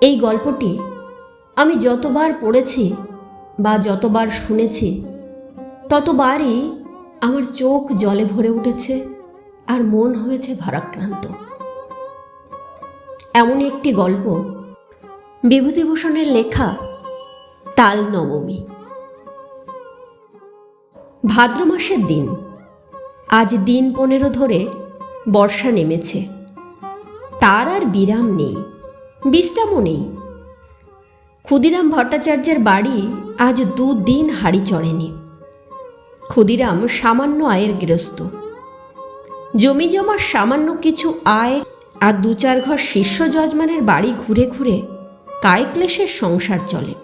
এই গল্পটি আমি যতবার পড়েছি বা যতবার শুনেছি, ততবারই আমার চোখ জলে ভরে উঠেছে আর মন হয়েছে ভারাক্রান্ত। এমন একটি গল্প বিভূতিভূষণের লেখা তাল নবমী। ভাদ্র মাসের দিন, আজ দিন পনেরো ধরে বর্ষা নেমেছে। তার আর বিরাম নেই। বিশ্রামও নেই। ক্ষুদিরাম ভট্টাচার্যের বাড়ি আজ দুদিন হাড়ি চড়েনি। ক্ষুদিরাম সামান্য আয়ের গৃহস্থ। জমি জমার সামান্য কিছু আয় আর দু চার ঘর শিষ্য যজমানের বাড়ি ঘুরে ঘুরে কায়ক্লেশের সংসার চলে।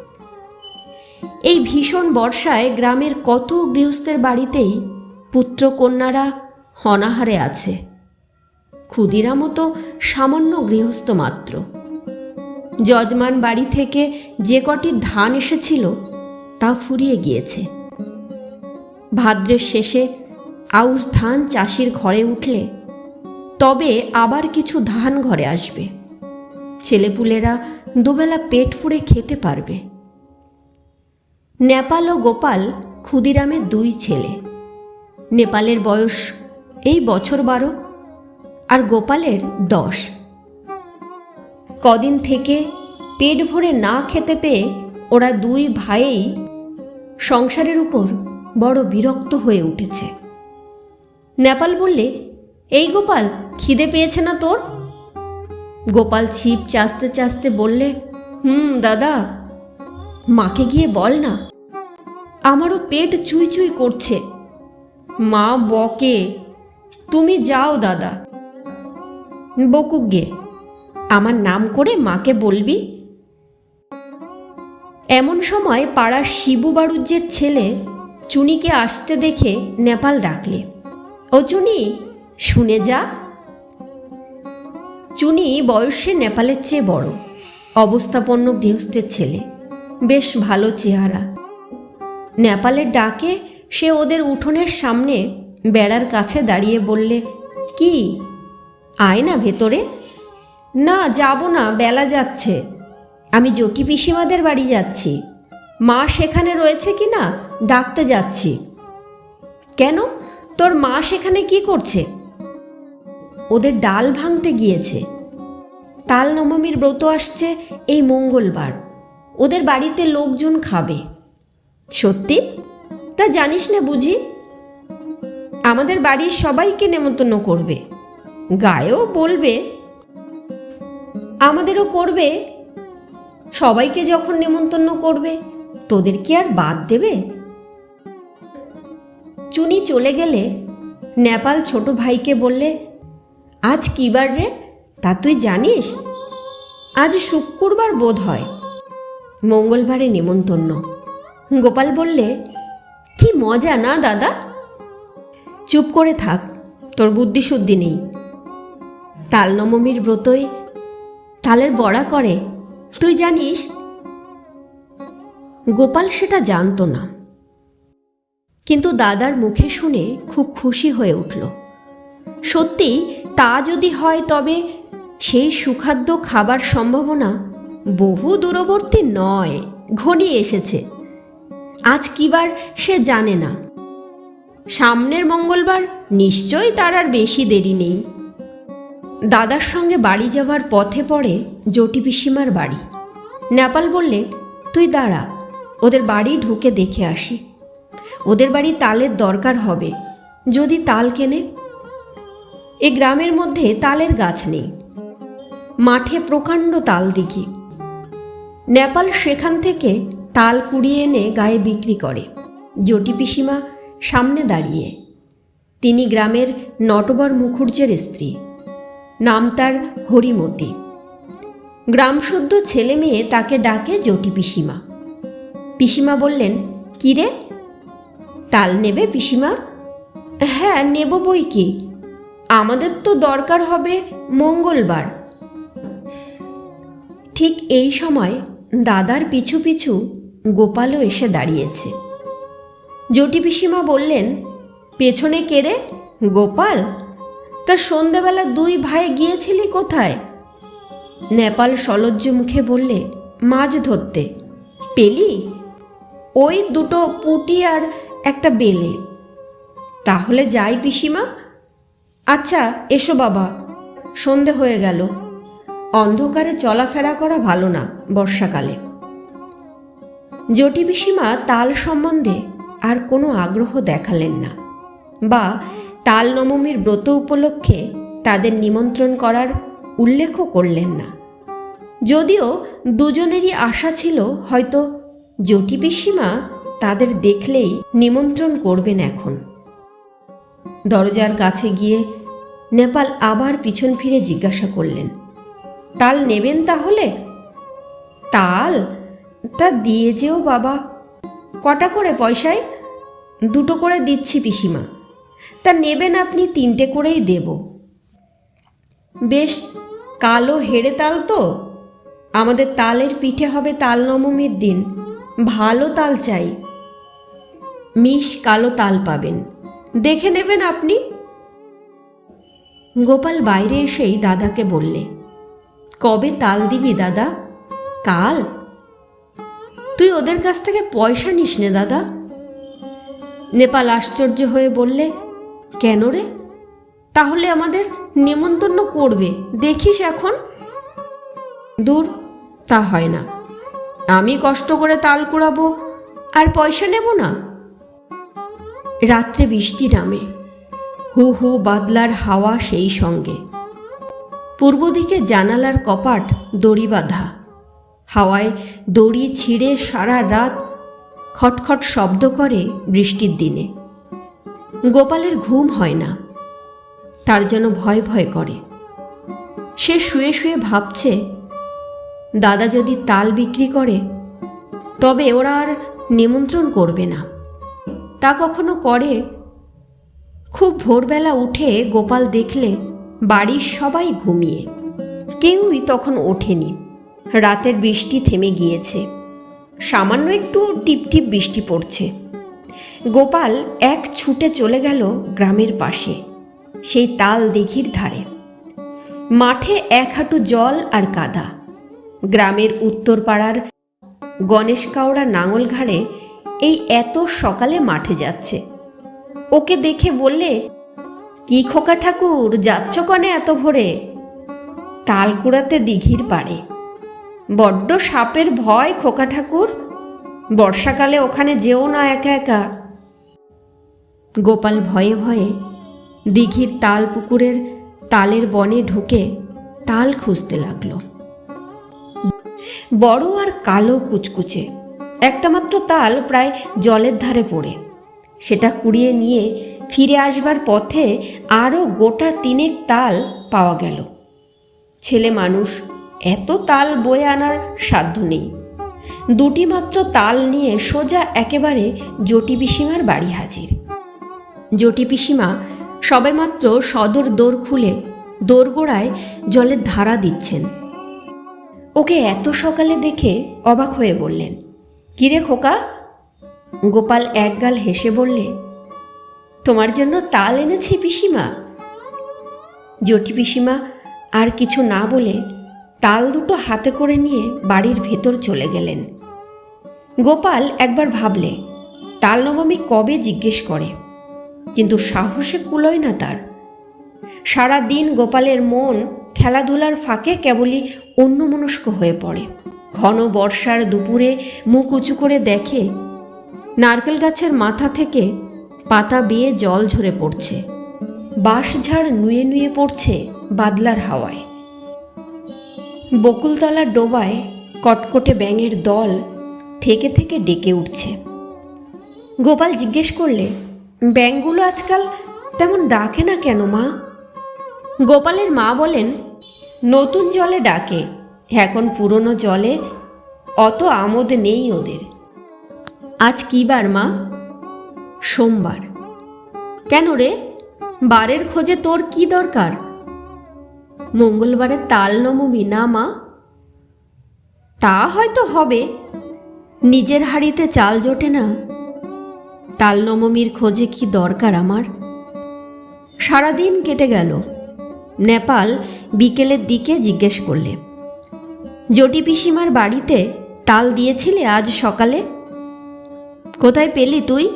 এই ভীষণ বর্ষায় গ্রামের কত গৃহস্থের বাড়িতেই পুত্রকন্যারা হনাহারে আছে। ক্ষুদিরামও তো সামান্য গৃহস্থ মাত্র। যজমান বাড়ি থেকে যে কটি ধান এসেছিল তা ফুরিয়ে গিয়েছে। ভাদ্রের শেষে আউশ ধান চাষির ঘরে উঠলে তবে আবার কিছু ধান ঘরে আসবে। ছেলেপুলেরা দুবেলা পেট ফুড়ে খেতে পারবে। নেপাল ও গোপাল ক্ষুদিরামের দুই ছেলে। নেপালের বয়স এই বছর বারো আর গোপালের দশ। কদিন থেকে পেট ভরে না খেতে পেয়ে ওরা দুই ভাইয়েই সংসারের উপর বড় বিরক্ত হয়ে উঠেছে। নেপাল বললে, এই গোপাল, খিদে পেয়েছে না তোর? গোপাল ছিপ চাস্তে চাস্তে বললে, হুম, দাদা। মাকে গিয়ে বল না, আমারও পেট চুই চুই করছে। মা বকে, তুমি যাও, দাদা। বকুক গে আমার নাম করে মাকে বলবি? এমন সময় পাড়ার শিবু বাড়ুজ্যের ছেলে চুনিকে আসতে দেখে নেপাল ডাকলে, ও চুনি, শুনে যা। চুনি বয়সে নেপালের চেয়ে বড়, অবস্থাপন্ন গৃহস্থের ছেলে, বেশ ভালো চেহারা। নেপালের ডাকে সে ওদের উঠোনের সামনে বেড়ার কাছে দাঁড়িয়ে বললে, কি, আয় না ভেতরে। না, যাব না, বেলা যাচ্ছে। আমি জটি পিসিমাদের বাড়ি যাচ্ছি। মা সেখানে রয়েছে কি না, ডাকতে যাচ্ছি। কেন? তোর মা সেখানে কি করছে? ওদের ডাল ভাঙতে গিয়েছে। তাল নবমীর ব্রত আসছে এই মঙ্গলবার। ওদের বাড়িতে লোকজন খাবে। সত্যি? তা জানিস না বুঝি? আমাদের বাড়ির সবাইকে নেমন্তন্ন করবে। গায়েও বলবে আমাদেরও করবে। সবাইকে যখন নেমন্তন্ন করবে, তোদের কি আর বাদ দেবে? চুনি চলে গেলে নেপাল ছোট ভাইকে বললে, আজ কী বার রে? তা তুই জানিস? আজ শুক্রবার বোধ হয়। মঙ্গলবারে নেমন্তন্ন। গোপাল বললে, কি মজা না দাদা? চুপ করে থাক, তোর বুদ্ধি শুদ্ধি নেই। তাল নবমীর ব্রতই তালের বড়া করে। তুই জানিস, গোপাল সেটা জানতো না। কিন্তু দাদার মুখে শুনে খুব খুশি হয়ে উঠল। সত্যি, তা যদি হয় তবে সেই সুখাদ্য খাবার সম্ভাবনা বহু দূরবর্তী নয়, ঘনিয়ে এসেছে। আজ কিবার সে জানে না। সামনের মঙ্গলবার নিশ্চয়ই তার আর বেশি দেরি নেই। দাদার সঙ্গে বাড়ি যাওয়ার পথে পড়ে জটি পিসিমার বাড়ি। নেপাল বললে, তুই দাঁড়া, ওদের বাড়ি ঢুকে দেখে আসি। ওদের বাড়ি তালের দরকার হবে, যদি তাল কেনে। এ গ্রামের মধ্যে তালের গাছ নেই, মাঠে প্রকাণ্ড তাল দিঘি নেপাল সেখান থেকে তাল কুড়িয়ে এনে গায়ে বিক্রি করে। জটি পিসিমা সামনে দাঁড়িয়ে, তিনি গ্রামের নটবর মুখুর্জের স্ত্রী। নাম তার হরিমতি। গ্রামশুদ্ধ ছেলে মেয়ে তাকে ডাকে জটি পিসিমা। পিসিমা বললেন কিরে তাল নেবে পিসিমা? হ্যাঁ নেব বই কি? আমাদের তো দরকার হবে মঙ্গলবার। ঠিক এই সময় দাদার পিছু পিছু গোপালও এসে দাঁড়িয়েছে। জটি পিসিমা বললেন, পেছনে কেড়ে গোপাল? তা সন্ধেবেলা দুই ভাই গিয়েছিলি কোথায়? নেপাল সলজ্জ মুখে বললে, মাছ ধরতে। পেলি? ওই দুটো পুটি আর একটা বেলে। তাহলে যাই পিসিমা। আচ্ছা এসো বাবা। সন্ধে হয়ে গেল। অন্ধকারে চলাফেরা করা ভালো না বর্ষাকালে। জটি পিসিমা তাল সম্বন্ধে আর কোনো আগ্রহ দেখালেন না। বা তাল নবমীর ব্রত উপলক্ষে তাদের নিমন্ত্রণ করার উল্লেখও করলেন না। যদিও দুজনেরই আশা ছিল হয়তো জটি পিসিমা তাদের দেখলেই নিমন্ত্রণ করবেন এখন। দরজার কাছে গিয়ে নেপাল আবার পিছন ফিরে জিজ্ঞাসা করলেন, তাল নেবেন তাহলে? তাল? তা দিয়ে যেও বাবা। কটা করে পয়সায়? দুটো করে দিচ্ছি পিসিমা। তা নেবেন আপনি, তিনটে করেই দেব। বেশ, কালো হেড়ে তাল তো। আমাদের তালের পিঠে হবে তাল নবমীর দিন। ভালো তাল চাই। মিশ কালো তাল পাবেন। দেখে নেবেন আপনি। গোপাল বাইরে এসেই দাদাকে বললে, কবে তাল দিবি দাদা? কাল? তুই ওদের কাছ থেকে পয়সা নিস নে দাদা। নেপাল আশ্চর্য হয়ে বললে কেন রে? তাহলে আমাদের নিমন্ত্রণ করবে। দেখিস এখন। দূর, তা হয় না। আমি কষ্ট করে তাল কুড়াবো আর পয়সা নেব না। রাত্রে বৃষ্টি নামে। হু হু বাদলার হাওয়া সেই সঙ্গে। পূর্ব দিকে জানালার কপাট দড়ি বাঁধা। হাওয়ায় দড়ি ছিঁড়ে সারা রাত খটখট শব্দ করে বৃষ্টির দিনে। গোপালের ঘুম হয় না। তার যেন ভয় ভয় করে। সে শুয়ে শুয়ে ভাবছে, দাদা যদি তাল বিক্রি করে, তবে ওরা আর নিমন্ত্রণ করবে না। তা কখনো করে? খুব ভোরবেলা উঠে গোপাল দেখলে বাড়ির সবাই ঘুমিয়ে। কেউই তখন ওঠেনি। রাতের বৃষ্টি থেমে গিয়েছে। সামান্য একটু টিপটিপ বৃষ্টি পড়ছে। গোপাল এক ছুটে চলে গেল গ্রামের পাশে, সেই তাল দিঘির ধারে। মাঠে এক হাঁটু জল আর কাদা। গ্রামের উত্তর পাড়ার গণেশ কাওড়া নাঙল ঘাড়ে এই এত সকালে মাঠে যাচ্ছে। ওকে দেখে বললে, কি খোকা ঠাকুর, যাচ্ছ কনে এত ভোরে? তাল কুড়াতে দিঘির পাড়ে। বড্ড সাপের ভয় খোকা ঠাকুর। বর্ষাকালে ওখানে যেও না একা একা। গোপাল ভয়ে ভয়ে দিঘির তাল পুকুরের তালের বনে ঢুকে তাল খুঁজতে লাগল। বড় আর কালো কুচকুচে। একটা মাত্র তাল প্রায় জলের ধারে পড়ে। সেটা কুড়িয়ে নিয়ে ফিরে আসবার পথে আরও গোটা তিনেক তাল পাওয়া গেল। ছেলে মানুষ, এত তাল বয়ে আনার সাধ্য নেই। দুটি মাত্র তাল নিয়ে সোজা একেবারে জটি পিসিমার বাড়ি হাজির। জটি পিসিমা সবেমাত্র সদর দোর খুলে দোরগোড়ায় জলের ধারা দিচ্ছেন। ওকে এত সকালে দেখে অবাক হয়ে বললেন, কিরে খোকা? গোপাল একগাল হেসে বললে, তোমার জন্য তাল এনেছি পিসিমা। জটি পিসিমা আর কিছু না বলে তাল দুটো হাতে করে নিয়ে বাড়ির ভেতর চলে গেলেন। গোপাল একবার ভাবলে, তাল নবমী কবে জিজ্ঞেস করে? কিন্তু সাহসে কুলোয় না তার। সারা দিন গোপালের মন খেলাধুলার ফাঁকে কেবলই অন্যমনস্ক হয়ে পড়ে। ঘন বর্ষার দুপুরে মুখ উঁচু করে দেখে নারকেল গাছের মাথা থেকে পাতা বেয়ে জল ঝরে পড়ছে। বাঁশঝাড় নুয়ে নুয়ে পড়ছে বাদলার হাওয়ায়। বকুলতলার ডোবায় কটকটে ব্যাঙের দল থেকে থেকে ডেকে উঠছে। গোপাল জিজ্ঞেস করলে ব্যাঙগুলো আজকাল তেমন ডাকে না কেন, মা? গোপালের মা বলেন, নতুন জলে ডাকে। এখন পুরনো জলে অত আমোদ নেই ওদের। আজ কী বার, মা? সোমবার। কেন রে? বারের খোঁজে তোর কি দরকার? মঙ্গলবারে তাল নবমী না, মা? তা হয়তো হবে। নিজের হাড়িতে চাল জোটে না। তাল নবমীর খোঁজে কি দরকার আমার? সারাদিন কেটে গেল। নেপাল বিকেলের দিকে জিজ্ঞেস করলে। জটি পিসিমার বাড়িতে তাল দিয়েছিলে আজ সকালে? কোথায় পেলি তুই?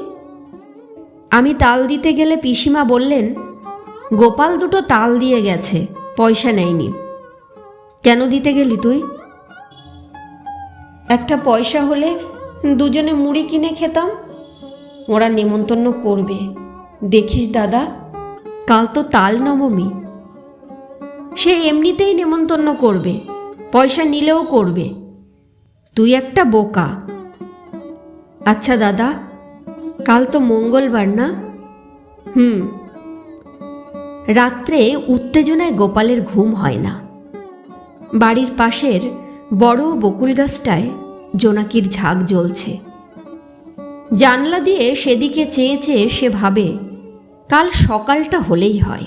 আমি তাল দিতে গেলে পিসিমা বললেন, গোপাল দুটো তাল দিয়ে গেছে, পয়সা নেয়নি। কেন দিতে গেলি তুই? একটা পয়সা হলে দুজনে মুড়ি কিনে খেতাম। ওরা নেমন্তন্ন করবে। দেখিস দাদা, কাল তো তাল নবমী। সে এমনিতেই নেমন্তন্ন করবে, পয়সা নিলেও করবে। তুই একটা বোকা। আচ্ছা দাদা, কাল তো মঙ্গলবার না? হুম। রাত্রে উত্তেজনায় গোপালের ঘুম হয় না। বাড়ির পাশের বড় বকুল গাছটায় জোনাকির ঝাঁক জ্বলছে। জানলা দিয়ে সেদিকে চেয়ে চেয়ে সে ভাবে, কাল সকালটা হলেই হয়।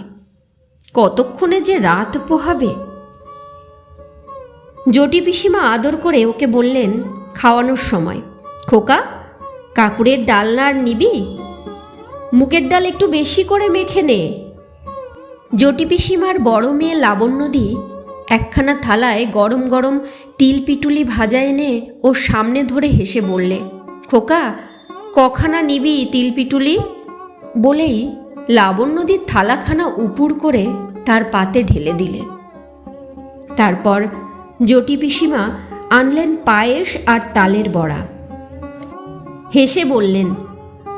কতক্ষণে যে রাত পোহাবে? জটি পিসিমা আদর করে ওকে বললেন, খাওয়ানোর সময়। খোকা, কাকুরের ডালনা আর নিবি? মুগের ডাল একটু বেশি করে মেখে নে। জটি পিসিমার বড় মেয়ে লাবণ্যদি একখানা থালায় গরম গরম তিল পিটুলি ভাজা এনে ওর সামনে ধরে হেসে বললে, খোকা কখানা নিবি তিল পিটুলি বলেই লাবণ্যদির থালাখানা উপুর করে তার পাতে ঢেলে দিলে। তারপর জটি পিসিমা আনলেন পায়েস আর তালের বড়া। হেসে বললেন,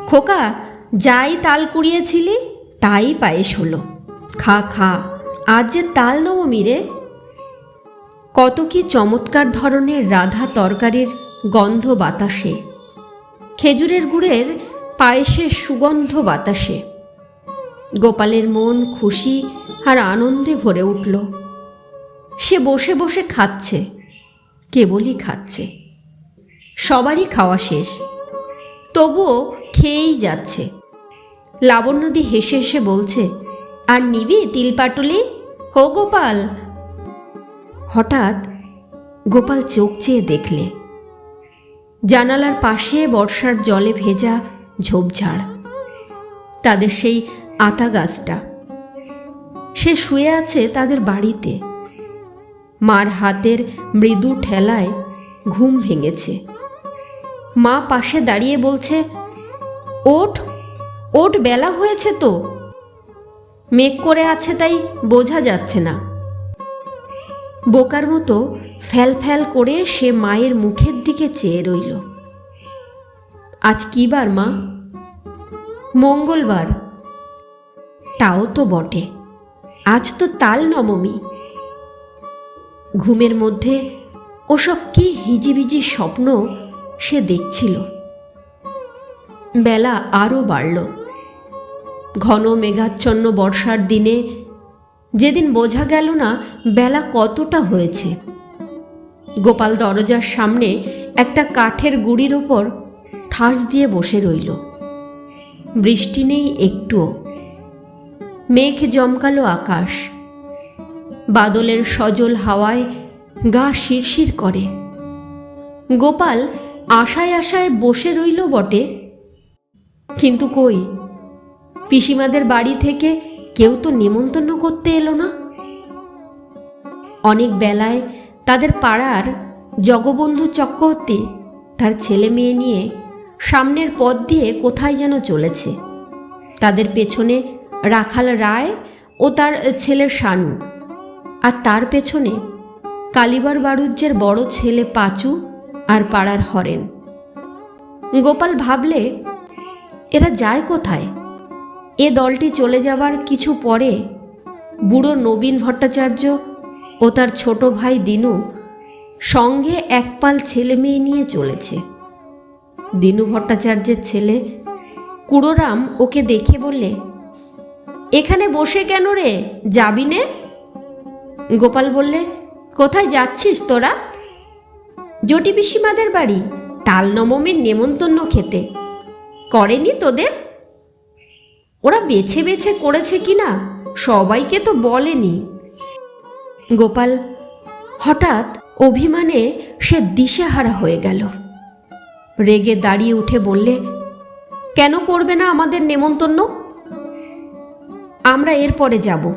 খোকা, যাই তাল কুড়িয়েছিলি, তাই পায়েস হলো। খা খা, আজ যে তাল নবমী রে। কত কি চমৎকার ধরনের রাধা তরকারির গন্ধ বাতাসে। খেজুরের গুড়ের পায়েসের সুগন্ধ বাতাসে। গোপালের মন খুশি আর আনন্দে ভরে উঠল। সে বসে বসে খাচ্ছে, কেবলই খাচ্ছে। সবারই খাওয়া শেষ। তবুও খেয়েই যাচ্ছে। লাবণ্যদি হেসে হেসে বলছে, আর নিবি তিলপাটুলি হো গোপাল। হঠাৎ গোপাল চোখ চেয়ে দেখলে জানালার পাশে বর্ষার জলে ভেজা ঝোপঝাড়। তাদের সেই আতা গাছটা। সে শুয়ে আছে তাদের বাড়িতে। মার হাতের মৃদু ঠেলায় ঘুম ভেঙেছে। মা পাশে দাঁড়িয়ে বলছে, ওঠ ওঠ, বেলা হয়েছে তো। মেঘ করে আছে তাই বোঝা যাচ্ছে না। বোকার মতো ফ্যাল ফ্যাল করে সে মায়ের মুখের দিকে চেয়ে রইল। আজ কি বার, মা? মঙ্গলবার। তাও তো বটে। আজ তো তাল নবমী। ঘুমের মধ্যে ওসব কি হিজিবিজি স্বপ্ন সে দেখছিল। বেলা আরও বাড়ল। ঘন মেঘাচ্ছন্ন বর্ষার দিনে যেদিন বোঝা গেল না বেলা কতটা হয়েছে। গোপাল দরজার সামনে একটা কাঠের গুড়ির ওপর ঠাস দিয়ে বসে রইল। বৃষ্টি নেই একটুও। মেঘ জমকালো আকাশ। বাদলের সজল হাওয়ায় গা শিরশির করে। গোপাল আশায় আশায় বসে রইল বটে। কিন্তু কই? পিসিমাদের বাড়ি থেকে কেউ তো নেমন্তন্ন করতে এলো না। অনেক বেলায় তাদের পাড়ার জগবন্ধু চক্রবর্তী তার ছেলে মেয়ে নিয়ে সামনের পথ দিয়ে কোথায় যেন চলেছে। তাদের পেছনে রাখাল রায় ও তার ছেলে শানু। আর তার পেছনে কালিবার বাড়ুজ্যের বড় ছেলে পাঁচু আর পাড়ার হরেন। গোপাল ভাবলে, এরা যায় কোথায়? এ দলটি চলে যাবার কিছু পরে বুড়ো নবীন ভট্টাচার্য ও তার ছোট ভাই দিনু সঙ্গে একপাল ছেলে মেয়ে নিয়ে চলেছে। দিনু ভট্টাচার্যের ছেলে কুড়োরাম ওকে দেখে বললে, এখানে বসে কেন রে? যাবি নে? গোপাল বললে, কোথায় যাচ্ছিস তোরা? জটি পিসিমাদের বাড়ি, তাল নবমীর নেমন্তন্ন খেতে। করেনি তোদের? ওরা বেছে বেছে করেছে কি না সবাইকে তো বলেনি। গোপাল, হঠাৎ অভিমানে সে দিশেহারা হয়ে গেল। রেগে দাঁড়িয়ে উঠে বললে, কেন করবে না আমাদের নেমন্তন্ন? আমরা এরপরে যাব।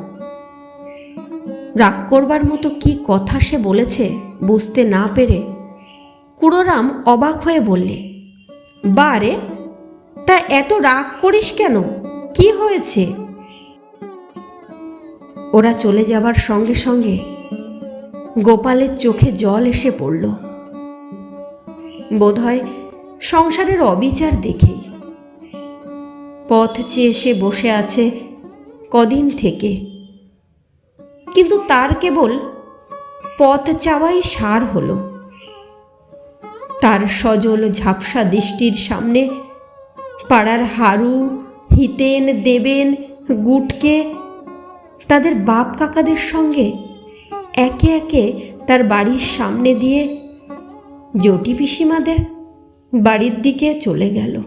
রাগ করবার মতো কি কথা সে বলেছে বুঝতে না পেরে কুড়োরাম অবাক হয়ে বললে, বারে, তা এত রাগ করিস কেন? কি হয়েছে? ওরা চলে যাবার সঙ্গে সঙ্গে গোপালের চোখে জল এসে পড়ল। বোধহয় সংসারের অবিচার দেখেই। পথ চেয়ে সে বসে আছে কদিন থেকে। কিন্তু তার কেবল পথ চাওয়াই সার হল। তার সজল ঝাপসা দৃষ্টির সামনে পাড়ার হারু, হিতেন, দেবেন, গুটকে তাদের বাপ কাকাদের সঙ্গে একে একে তার বাড়ির সামনে দিয়ে জটি পিসিমাদের বাড়ির দিকে চলে গেল।